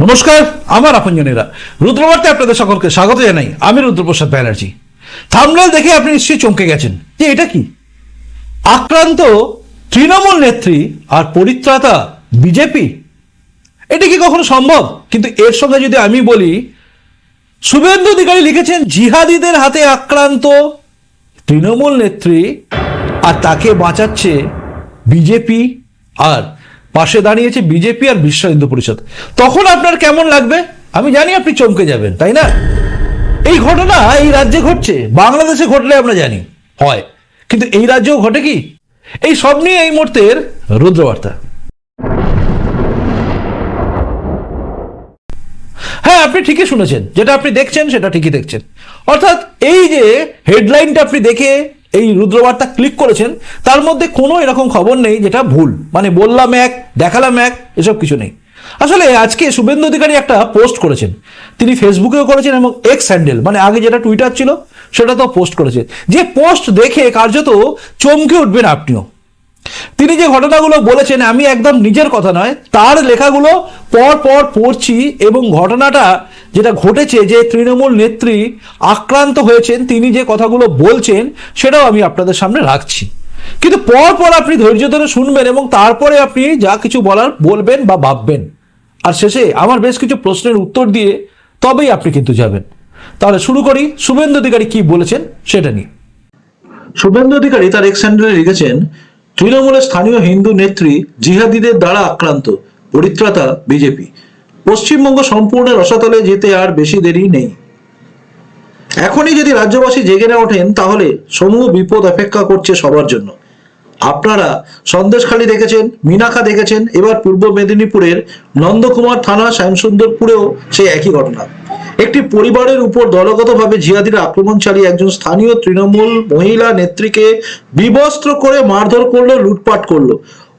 নমস্কার, আমার আপনজনেরা। রুদ্রবার্তে আপনাদের সকলকে স্বাগত জানাই। আমি রুদ্রপ্রসাদ ব্যানার্জি। থামনেল দেখে আপনি নিশ্চয়ই চমকে গেছেন যে এটা কি? আক্রান্ত তৃণমূল নেত্রী আর পরিত্রাতা বিজেপি? এটা কি কখনো সম্ভব? কিন্তু এর সঙ্গে যদি আমি বলি, শুভেন্দু অধিকারী লিখেছেন, জিহাদিদের হাতে আক্রান্ত তৃণমূল নেত্রী আর তাকে বাঁচাচ্ছে বিজেপি আর পাশে দাঁড়িয়েছে বিজেপি আর বিশ্ব হিন্দু পরিষদ। তখন আপনার কেমন লাগবে? আমি জানি আপনি চমকে যাবেন, তাই না? এই ঘটনা এই রাজ্যে ঘটছে, বাংলাদেশে ঘটলে আমরা জানি, হয়। কিন্তু এই রাজ্যেও ঘটে কি? এই সব নিয়ে এই মুহূর্তের রুদ্রবার্তা। হ্যাঁ আপনি ঠিকই শুনেছেন, যেটা আপনি দেখছেন, সেটা ঠিকই দেখছেন। অর্থাৎ এই যে হেডলাইনটা আপনি দেখে এই রুদ্রবার্তা ক্লিক করেছেন, তার মধ্যে কোনো এরকম খবর নেই যেটা ভুল। মানে বললাম এক, দেখালাম এক, এসব কিছু নেই। আসলে আজকে শুভেন্দু অধিকারী একটা পোস্ট করেছেন। তিনি ফেসবুকেও করেছেন এবং এক্স হ্যান্ডেল মানে আগে যেটা টুইটার ছিল সেটা তো পোস্ট করেছে। যে পোস্ট দেখে কার্যত চমকে উঠবেন আপনিও। তিনি যে ঘটনাগুলো বলেছেন, আমি একদম নিজের কথা নয়, তার লেখাগুলো পর পর পড়ছি এবং ঘটনাটা যেটা ঘটেছে, যে তৃণমূল নেত্রী আক্রান্ত হয়েছেন, তিনি যে কথাগুলো বলছেন, সেটাও আমি আপনাদের সামনে রাখছি। কিন্তু পর পর আপনি ধৈর্য ধরে শুনবেন এবং তারপরে আপনি যা কিছু বলার, বলবেন বা ভাববেন। আর শেষে আমার বেশ কিছু প্রশ্নের উত্তর দিয়ে তবেই আপনি কিন্তু যাবেন। তাহলে শুরু করি, শুভেন্দু অধিকারী কি বলেছেন সেটা নিয়ে। শুভেন্দু অধিকারী তার এক্স হ্যান্ডেলে লিখেছেন তৃণমূলের স্থানীয় হিন্দু নেত্রী জিহাদিদের দ্বারা আক্রান্ত, পরিত্রাতা বিজেপি। পশ্চিমবঙ্গ সম্পূর্ণ রসাতলে যেতে আর বেশি দেরি নেই। এখনই যদি রাজ্যবাসী জেগে না ওঠেন, তাহলে সমূহ বিপদ অপেক্ষা করছে সবার জন্য। আপনারা সন্দেশখালী দেখেছেন মিনাখা দেখেছেন, এবার পূর্ব মেদিনীপুরের নন্দকুমার থানা, শ্যামসুন্দরপুরেও সেই একই ঘটনা। একটি পরিবারের উপর দলগতভাবে জিহাদিরা আক্রমণ চালিয়ে একজন স্থানীয় তৃণমূল মহিলা নেত্রীকে বিবস্ত্র করে মারধর করল, লুটপাট করল।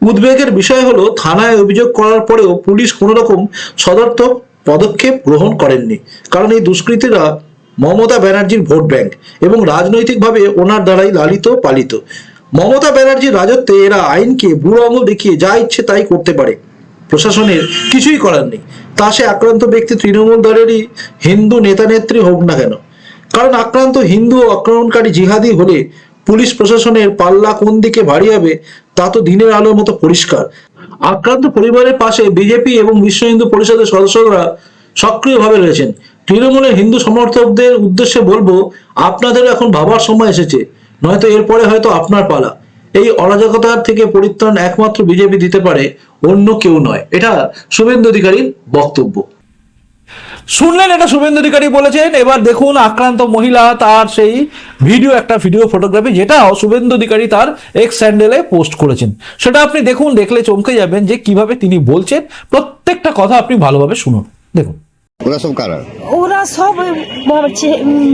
উদ্বেগের বিষয় হলো, থানায় অভিযোগ করার পরেও পুলিশ কোনো রকম সদর্থক পদক্ষেপ গ্রহণ করেননি। কারণ এই দুষ্কৃতীরা মমতা ব্যানার্জির ভোট ব্যাংক এবং রাজনৈতিকভাবে ওনার দ্বারাই লালিত, পালিত। মমতা ব্যানার্জির রাজত্বে এরা আইনকে বুড়ো আঙুল দেখিয়ে যা ইচ্ছে তাই করতে পারে। প্রশাসনের কিছুই করার নেই। তা সে আক্রান্ত ব্যক্তি তৃণমূল দলেরই হিন্দু নেতা নেত্রী হোক না কেন। কারণ আক্রান্ত হিন্দু ও আক্রমণকারী জিহাদি হলে পুলিশ প্রশাসনের পাল্লা কোন দিকে ভারী হবে, তা তো দিনের আলোর মতো পরিষ্কার। আক্রান্ত পরিবারের পাশে বিজেপি এবং বিশ্ব হিন্দু পরিষদের সদস্যরা সক্রিয়ভাবে রয়েছেন। তৃণমূলের হিন্দু সমর্থকদের উদ্দেশ্যে বলব, আপনাদেরও এখন ভাবার সময় এসেছে। নয়তো এরপরে হয়তো আপনার পালা। এই অরাজকতার থেকে পরিত্রাণ একমাত্র বিজেপি দিতে পারে অন্য কেউ নয়। এটা শুভেন্দু অধিকারীর বক্তব্য। শুনলেন, এটা শুভেন্দু অধিকারী বলেছেন। এবার দেখুন, আক্রান্ত মহিলা, তার সেই ভিডিও, একটা ভিডিও ফটোগ্রাফি, যেটাও শুভেন্দু অধিকারী তার এক্স স্যান্ডেলে পোস্ট করেছেন। সেটা আপনি দেখুন, দেখলে চমকে যাবেন যে কীভাবে তিনি বলছেন। প্রত্যেকটা কথা আপনি ভালোভাবে শুনুন। দেখুন। ওরা সব কারা? ওরা সব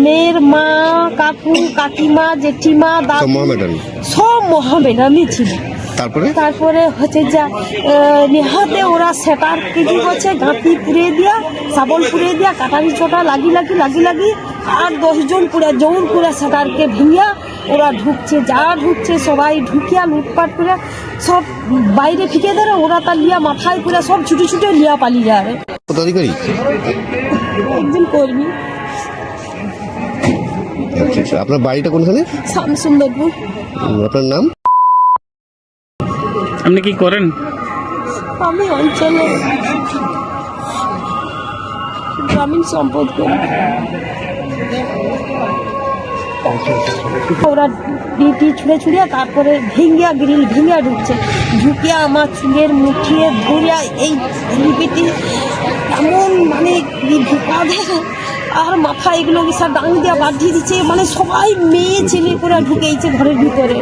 মেয়ের মা কাকু কাকিমা জেঠিমা সব দাদু মোহামেডান? সব মহামেডানই ছিল। তারপরে? তারপরে হচ্ছে যা নেহাতে ওরা সেটার কেজি করছে গাঁতি পুড়ে দিয়া শাবল পুড়ে দিয়া কাটারি ছোটা লাগি লাগি লাগি লাগি আর দশজন পুরে জৌন পুরে সেটারকে ভেঙিয়া ওরা ঢুকছে। যা ঢুকছে সবাই ঢুকিয়া লুটপাট করে সব বাইরে ফিকে দেয় ওরা তার লিয়া মাথায় পুরে সব ছুটে ছুটে লিয়া পালিয়ে যাবে পদাধিকারী একজন কর্মী আপনার বাড়িটা কোনখানে? শ্যামসুন্দরপুর উম, আপনার নাম? আপনি কি করেন? আমি অঞ্চলে গ্রামীণ সম্পদ করি। ওরা ডিটি ছুঁড়ে ছুঁড়িয়া তারপরে ভেঙ্গিয়া গ্রিল ভেঙ্গিয়া ঢুকছে। ঢুকিয়া আমার চুলের মুঠিয়ে ধরিয়া এই লিপিটি এমন মানে দেয় আর মাথা এগুলো সব ডাং দিয়া বাঁধিয়ে দিচ্ছে। মানে সবাই মেয়ে, ছেলে করে ঢুকেছে ঘরের ভিতরে।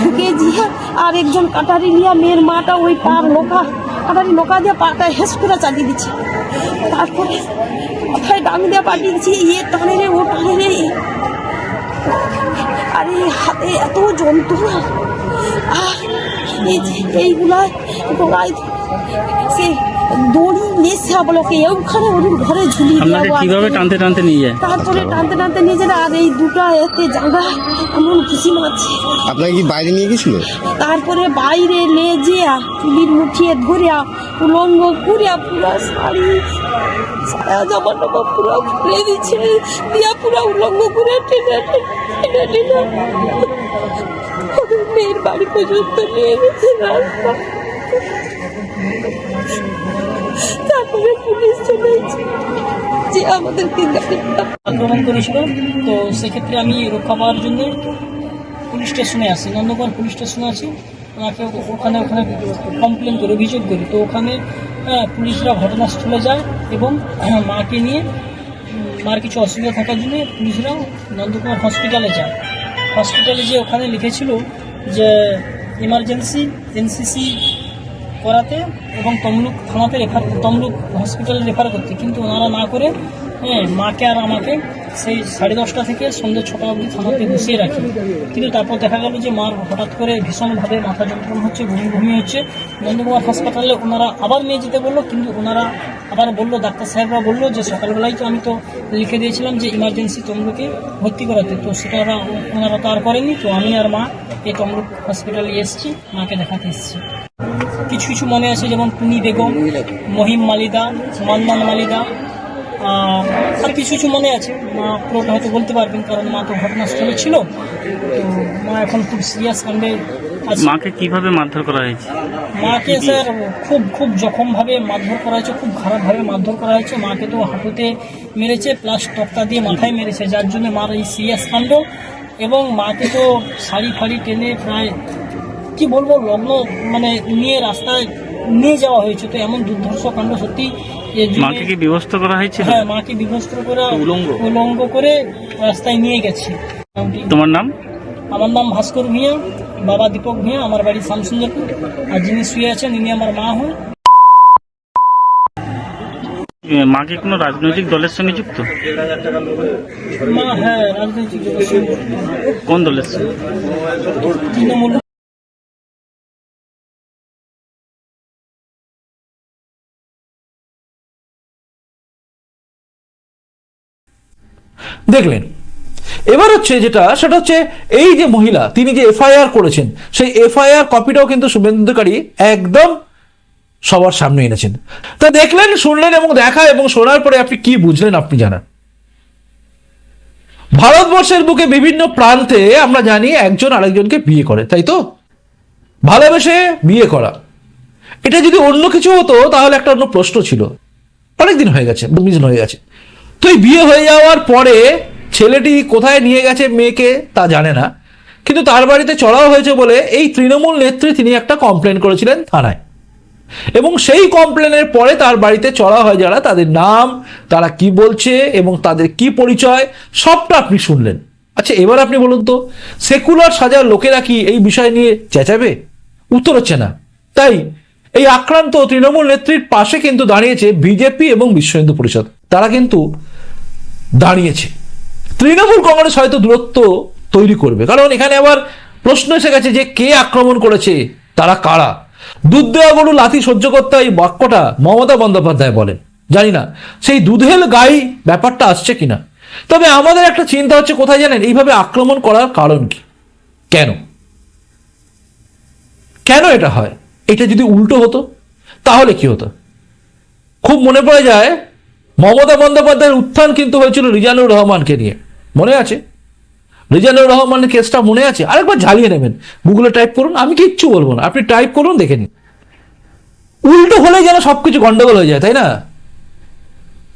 ঢুকে দিয়ে আর একজন কাটারি নিয়ে মেয়ের মাটা ওই পার লোকা কাটারি লোকা দিয়ে পাটা হেস করে চালিয়ে দিচ্ছে। তারপরে মাথায় ডাং দিয়ে পাঠিয়ে দিচ্ছে ইয়ে টানে রে, ও টানে রে। আর এই হাতে এত যন্ত্রণা। আর এইগুলা গোড়ায় সে দড়ি নেশা পুলিশরা বলো কি ওখানে ওর ঘরে ঝুলিয়ে আপনাকে দেওয়া কীভাবে টানতে টানতে নিয়ে যায়? তারপরে টানতে টানতে নিয়ে যেতে আর এই দুটো এতে জায়গা এমন খুশি মারছে। আপনাকে কি বাইরে নিয়ে গেছিল? তারপরে বাইরে লেজিয়া চুলির মুঠিয়ে ধরিয়া উলঙ্গ করিয়া পুরা শাড়ি সায়া জামা টামা পুরা খুলে দিচ্ছে দিয়া পুরা উলঙ্গ করে টেনে টেনে টেনে টেনে। মেয়ের বাড়ি পর্যন্ত নিয়ে গেছে রাস্তা। তারপরে পুলিশ চলে যে আমাদেরকে আক্রমণ করেছিল। তো সেক্ষেত্রে আমি রক্ষা পাওয়ার জন্য পুলিশ স্টেশনে আসি নন্দগড় পুলিশ স্টেশনে আছি। ওনাকে ওখানে ওখানে কমপ্লেন করে, অভিযোগ করি। তো ওখানে পুলিশরা ঘটনাস্থলে যায় এবং মাকে নিয়ে মার কিছু অসুবিধা থাকার জন্য পুলিশরা নন্দকুমার হসপিটালে যায়। হসপিটালে যে ওখানে লিখেছিল যে ইমার্জেন্সি এনসিসি করাতে এবং তমলুক থানাতে রেফার, তমলুক হসপিটালে রেফার করতে। কিন্তু ওনারা না করে হ্যাঁ মাকে আর আমাকে সেই সাড়ে দশটা থেকে সন্ধ্যে ছটা অবধি থানাতে বসিয়ে রাখি। কিন্তু তারপর দেখা গেল যে মার হঠাৎ করে ভীষণভাবে মাথা যন্ত্রণা হচ্ছে বমি বমি হচ্ছে। নন্দকুমার হাসপাতালে ওনারা আবার নিয়ে যেতে বলল, কিন্তু ওনারা আবার বলল, ডাক্তার সাহেবরা বলল যে সকালবেলায় তো আমি তো লিখে দিয়েছিলাম যে ইমার্জেন্সি তমলুকে ভর্তি করাতে। তো সেটা ওনারা তো আর করেনি তো আমি আর মা এই তমলুক হসপিটালে এসেছি, মাকে দেখাতে এসেছি। কিছু কিছু মনে আছে যেমন টুনি বেগম মহিম মালিদা মান্নান মালিদা আর কিছু কিছু মনে আছে। মা পুরোটা হয়তো বলতে পারবেন কারণ মা তো ঘটনাস্থলে ছিল। তো মা এখন খুব সিরিয়াস কাণ্ডে মাকে কীভাবে মারধর করা হয়েছে? মাকে স্যার খুব খুব জখমভাবে মারধর করা হয়েছে খুব খারাপভাবে মারধর করা হয়েছে। মাকে তো হাঁটুতে মেরেছে প্লাস তক্তা দিয়ে মাথায় মেরেছে যার জন্য মার এই সিরিয়াস কাণ্ড। এবং মাকে তো শাড়ি ফাড়ি টেনে প্রায় কি বলব লগ্ন মানে নিয়ে রাস্তায় নিয়ে যাওয়া হয়েছে। তো এমন দুর্ধর্ষ কাণ্ড সত্যি মাকে কি ব্যবস্থা করা হয়েছিল? হ্যাঁ মাকে বিভস্ত করে উলঙ্গ? উলঙ্গ করে রাস্তায় নিয়ে গেছে। তোমার নাম? আমার নাম ভাস্কর ভূঁইয়া বাবা দীপক ভূঁইয়া আমার বাড়ি শামসুন্দরপুর আর যিনি শুয়ে আছেন ইনি আমার মা এ, মা কি কোনো রাজনৈতিক দলের সঙ্গে যুক্ত? মা হ্যাঁ রাজনৈতিক দলের সঙ্গে। কোন দলের সঙ্গে? তৃণমূল। দেখলেন। এবার হচ্ছে যেটা, সেটা হচ্ছে এই যে মহিলা, তিনি যে এফআইআর করেছেন, সেই এফআইআর কপিটাও কিন্তু শুভেন্দুকারী একদম সবার সামনে এনেছেন। তা দেখলেন, শুনলেন এবং দেখা এবং শোনার পরে আপনি কি বুঝলেন আপনি জানান? ভারতবর্ষের বুকে বিভিন্ন প্রান্তে আমরা জানি একজন আরেকজনকে বিয়ে করে, তাই তো? ভালোবেসে বিয়ে করা। এটা যদি অন্য কিছু হতো, তাহলে একটা অন্য প্রশ্ন ছিল। অনেকদিন হয়ে গেছে হয়ে গেছে। তো বিয়ে হয়ে যাওয়ার পরে ছেলেটি কোথায় নিয়ে গেছে মেয়েকে তা জানে না, কিন্তু তার বাড়িতে চড়াও হয়েছে বলে এই তৃণমূল নেত্রী তিনি একটা কমপ্লেন করেছিলেন থানায়। এবং সেই কমপ্লেনের পরে তার বাড়িতে চড়া হয় যারা, তাদের নাম, তারা কি বলছে এবং তাদের কি পরিচয়, সবটা আপনি শুনলেন। আচ্ছা এবার আপনি বলুন তো, সেকুলার সাজার লোকেরা কি এই বিষয় নিয়ে চেঁচাবে? উত্তর হচ্ছে না। তাই এই আক্রান্ত তৃণমূল নেত্রীর পাশে কিন্তু দাঁড়িয়েছে বিজেপি এবং বিশ্ব হিন্দু পরিষদ। তারা কিন্তু দাঁড়িয়েছে। তৃণমূল কংগ্রেস হয়তো দূরত্ব তৈরি করবে। কারণ এখানে আবার প্রশ্ন এসে গেছে যে কে আক্রমণ করেছে, তারা কারা? দুধ দেওয়া গরু লাথি সহ্য করতে এই বাক্যটা মমতা বন্দ্যোপাধ্যায় বলেন। জানি না, সেই দুধেল গাই ব্যাপারটা আসছে কিনা। তবে আমাদের একটা চিন্তা হচ্ছে, কোথায় জানেন, এইভাবে আক্রমণ করার কারণ কি? কেন? কেন এটা হয়? এটা যদি উল্টো হতো, তাহলে কি হতো? খুব মনে পড়ে যায় মমতা বন্দ্যোপাধ্যায়ের উত্থান কিন্তু হয়েছিল রিজানুর রহমানকে নিয়ে। মনে আছে? রিজানুর রহমানের কেসটা মনে আছে? আরেকবার ঝালিয়ে নেবেন। গুগলে টাইপ করুন, আমি কিচ্ছু বলব না। আপনি টাইপ করুন, দেখে নিন। উল্টো হলে যেন সবকিছু গন্ডগোল হয়ে যায়, তাই না?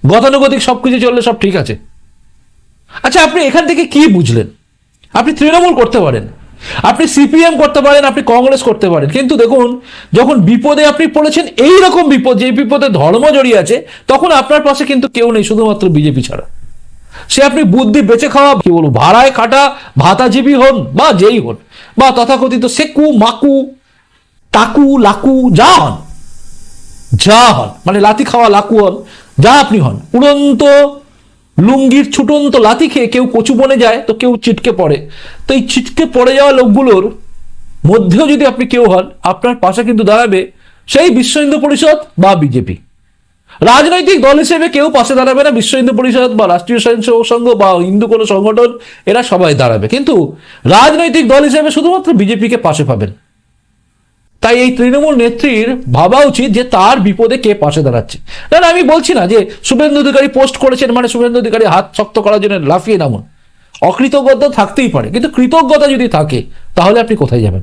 গতানুগতিক সবকিছু চললে সব ঠিক আছে। আচ্ছা আপনি এখান থেকে কি বুঝলেন? আপনি তৃণমূল করতে পারেন। আপনি সিপিএম করতে পারেন, আপনি কংগ্রেস করতে পারেন। কিন্তু দেখুন, যখন বিপদে আপনি পড়েছেন, এই রকম বিপদ যে বিপদে ধর্ম জড়িয়ে আছে, তখন আপনার পাশে কিন্তু কেউ নেই, শুধুমাত্র বিজেপি ছাড়া। সে আপনি বুদ্ধি বেঁচে খাওয়া, কি বলব, ভাড়ায় খাটা, ভাতাজীবী হন, বা যেই হন, বা তথাকথিত সেকু, মাকু টাকু লাকু, যা হন যা হন মানে লাতি খাওয়া, লাকু হন, যা আপনি হন, উড়ন্ত লুঙ্গির ছুটন্ত লাথি খেয়ে কেউ কচু বনে যায়, তো কেউ চিটকে পড়ে। তো এই চিটকে পড়ে যাওয়া লোকগুলোর মধ্যেও যদি আপনি কেউ হন, আপনার পাশে কিন্তু দাঁড়াবে সেই বিশ্ব হিন্দু পরিষদ বা বিজেপি। রাজনৈতিক দল হিসেবে কেউ পাশে দাঁড়াবে না বিশ্ব হিন্দু পরিষদ বা রাষ্ট্রীয় স্বয়ংসেবক সংঘ বা হিন্দু কোনো সংগঠন, এরা সবাই দাঁড়াবে। কিন্তু রাজনৈতিক দল হিসেবে শুধুমাত্র বিজেপিকে পাশে পাবেন। তাই এই তৃণমূল নেত্রীর ভাবা উচিত যে তার বিপদে কে পাশে দাঁড়াচ্ছে। না না, আমি বলছি না যে শুভেন্দু অধিকারী পোস্ট করেছেন মানে শুভেন্দু অধিকারী হাত শক্ত করার জন্য লাফিয়ে নামুন। অকৃতজ্ঞতা থাকতেই পারে, কিন্তু কৃতজ্ঞতা যদি থাকে, তাহলে আপনি কোথায় যাবেন?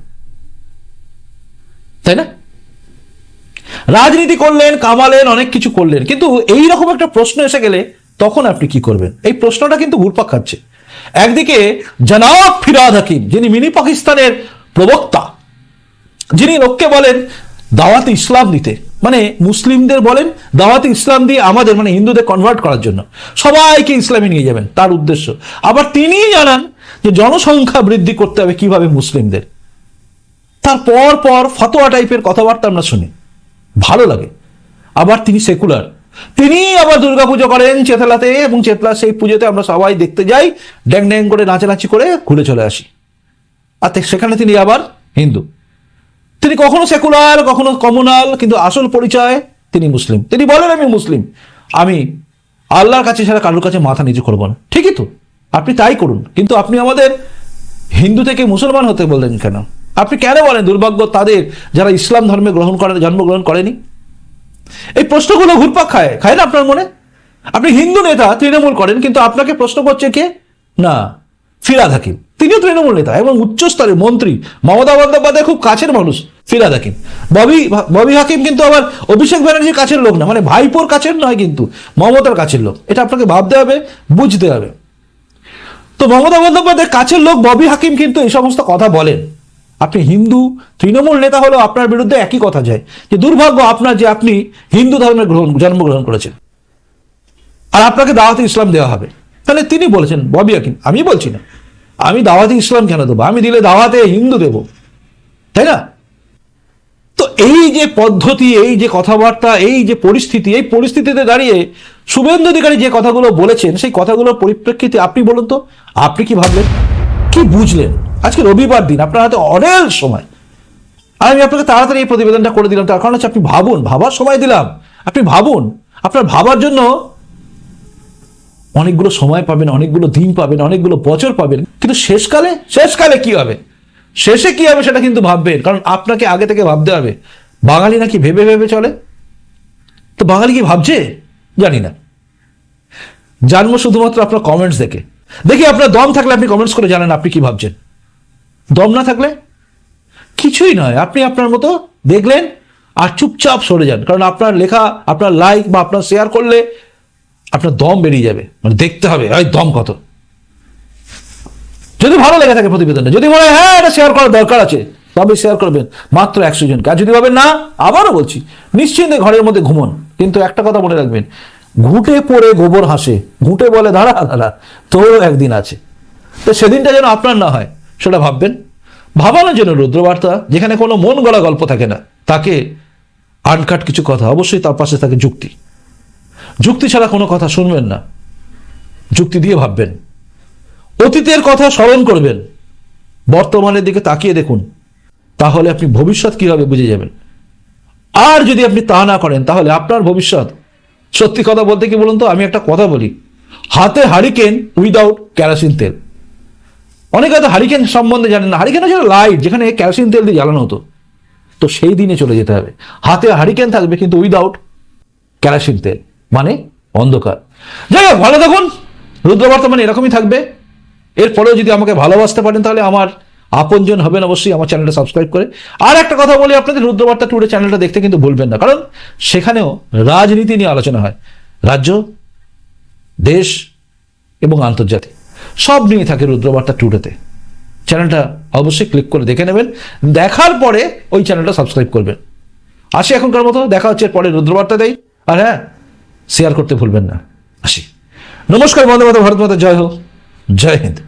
তাই না? রাজনীতি করলেন, কামালেন, অনেক কিছু করলেন, কিন্তু এই রকম একটা প্রশ্ন এসে গেলে তখন আপনি কি করবেন? এই প্রশ্নটা কিন্তু ঘুরপাক খাচ্ছে। একদিকে জনাব ফিরাদ হাকিম, যিনি মিনি পাকিস্তানের প্রবক্তা যিনি লোককে বলেন, দাওয়াতে ইসলাম দিতে মানে মুসলিমদের বলেন, দাওয়াতে ইসলাম দিয়ে আমাদের মানে হিন্দুদের কনভার্ট করার জন্য। সবাইকে ইসলামে নিয়ে যাবেন, তার উদ্দেশ্য। আবার তিনিই জানান যে জনসংখ্যা বৃদ্ধি করতে হবে কীভাবে মুসলিমদের। তার পর পর ফতোয়া টাইপের কথাবার্তা আমরা শুনি। ভালো লাগে। আবার তিনি সেকুলার। তিনি আবার দুর্গাপুজো করেন চেতলাতে এবং চেতলা সেই পুজোতে আমরা সবাই দেখতে যাই ড্যাং ড্যাং করে নাচানাচি করে ঘুরে চলে আসি। আর সেখানে তিনি আবার হিন্দু। তিনি কখনো সেকুলার কখনো কমনাল কিন্তু আসল পরিচয় তিনি মুসলিম। তিনি বলেন, আমি মুসলিম। আমি আল্লাহর কাছে ছাড়া কারোর কাছে মাথা নিচু করব না। ঠিকই তো। আপনি তাই করুন। কিন্তু আপনি আমাদের হিন্দু থেকে মুসলমান হতে বললেন কেন? আপনি কেন বলেন দুর্ভাগ্য তাদের যারা ইসলাম ধর্মে গ্রহণ করে জন্মগ্রহণ করেনি? এই প্রশ্নগুলো ঘুরপাক খায়। খায় না আপনার মনে? আপনি হিন্দু নেতা, তৃণমূল করেন, কিন্তু আপনাকে প্রশ্ন করছে কে? না। ফিরাদ হাকিম। তিনিও তৃণমূল নেতা এবং উচ্চস্তরের মন্ত্রী। মমতা বন্দ্যোপাধ্যায় খুব কাছের মানুষ, ফিরাদ হাকিম। ববি ববি হাকিম কিন্তু আবার অভিষেক ব্যানার্জির কাছের লোক না মানে ভাইপোর কাছের নয় কিন্তু, মমতার কাছের লোক। এটা আপনাকে ভাবতে হবে, বুঝতে হবে। তো মমতা বন্দ্যোপাধ্যায়ের কাছের লোক ববি হাকিম কিন্তু এই সমস্ত কথা বলেন। আপনি হিন্দু, তৃণমূল নেতা হলেও আপনার বিরুদ্ধে একই কথা যায়। যে দুর্ভাগ্য আপনার যে আপনি হিন্দু ধর্মের গ্রহণ, জন্মগ্রহণ করেছেন। আর আপনাকে দাওয়াতে ইসলাম দেওয়া হবে। তাহলে তিনি বলেছেন, ববি হাকিম, আমি বলছি না। আমি দাওয়াতে ইসলাম কেন দেবো? আমি দিলে দাওয়াতে হিন্দু দেব। তাই না? তো এই যে পদ্ধতি, এই যে কথাবার্তা, এই যে পরিস্থিতি, এই পরিস্থিতিতে দাঁড়িয়ে শুভেন্দু অধিকারী যে কথাগুলো বলেছেন, সেই কথাগুলোর পরিপ্রেক্ষিতে আপনি বলুন তো, আপনি কি ভাবলেন? কি বুঝলেন? আজকে রবিবার দিন, আপনার হাতে অনেক সময়। আমি আপনাকে তাড়াতাড়ি এই প্রতিবেদনটা করে দিলাম, তার কারণ হচ্ছে আপনি ভাবুন, ভাবার সময় দিলাম। আপনি ভাবুন, আপনার ভাবার জন্য অনেকগুলো সময় পাবেন, অনেকগুলো দিন পাবেন, অনেকগুলো বছর পাবেন। কিন্তু শেষকালে শেষকালে কি হবে? শেষে কি হবে সেটা কিন্তু ভাববেন। কারণ আপনাকে আগে থেকে ভাবতে হবে। বাঙালি নাকি ভেবে ভেবে চলে? তো বাঙালি কি ভাবছে? জানি না। জানব শুধুমাত্র আপনার কমেন্টস দেখে। দেখি আপনার দম থাকলে আপনি কমেন্টস করে জানেন আপনি কি ভাবছেন। দম না থাকলে? কিছুই নয়। আপনি আপনার মতো দেখলেন আর চুপচাপ সরে যান। কারণ আপনার লেখা, আপনার লাইক বা আপনার শেয়ার করলে আপনার দম বেরিয়ে যাবে। মানে দেখতে হবে ওই দম কত। যদি ভালো লেগে থাকে প্রতিবেদনটা, যদি মনে হয় হ্যাঁ এটা শেয়ার করার দরকার আছে, তবে শেয়ার করবেন, মাত্র একশো জনকে আর যদি ভাবেন না, আবারও বলছি, নিশ্চিন্তে ঘরের মধ্যে ঘুমন। কিন্তু একটা কথা মনে রাখবেন, ঘুটে পড়ে গোবর হাসে। ঘুটে বলে, দাঁড়া দাঁড়া তোরও একদিন আছে। তো সেদিনটা যেন আপনার না হয়, সেটা ভাববেন। ভাবানোর জন্য রুদ্রবার্তা, যেখানে কোনো মন গড়া গল্প থাকে না, তাকে আনকাট কিছু কথা, অবশ্যই তার পাশে থাকে যুক্তি। যুক্তি ছাড়া কোনো কথা শুনবেন না। যুক্তি দিয়ে ভাববেন। অতীতের কথা স্মরণ করবেন। বর্তমানের দিকে তাকিয়ে দেখুন। তাহলে আপনি ভবিষ্যৎ কীভাবে বুঝে যাবেন? আর যদি আপনি তা না করেন, তাহলে আপনার ভবিষ্যৎ। সত্যি কথা বলতে কি বলুন তো? আমি একটা কথা বলি। হাতে হারিকেন উইদাউট ক্যারাসিন তেল। অনেকে হয়তো হারিকেন সম্বন্ধে জানেন না। হারিকেন হচ্ছে লাইট যেখানে ক্যারাসিন তেল দিয়ে জ্বালানো হতো। তো সেই দিনে চলে যেতে হবে। হাতে হারিকেন থাকবে কিন্তু উইদাউট ক্যারাসিন তেল। মানে অন্ধকার। যাই হোক, ভালো থাকুন। রুদ্রবার্তা মানে এরকমই থাকবে। এরপরেও যদি আমাকে ভালোবাসতে পারেন, তাহলে আমার আপনজন হবেন অবশ্যই আমার চ্যানেলটা সাবস্ক্রাইব করে। আর একটা কথা বলি আপনাদের, রুদ্রবার্তা টুডে চ্যানেলটা দেখতে কিন্তু ভুলবেন না, কারণ সেখানেও রাজনীতি নিয়ে আলোচনা হয়। রাজ্য, দেশ এবং আন্তর্জাতিক। সব নিয়ে থাকে রুদ্রবার্তা টুডেতে চ্যানেলটা অবশ্যই ক্লিক করে দেখে নেবেন। দেখার পরে ওই চ্যানেলটা সাবস্ক্রাইব করবেন। আসি এখনকার মতো, দেখা হচ্ছে পরে রুদ্রবার্তা দেয় আর হ্যাঁ শেয়ার করতে ভুলবেন না। আসি। নমস্কার বন্ধু মাতা ভারত মাতা জয় হোক। জয় হিন্দ।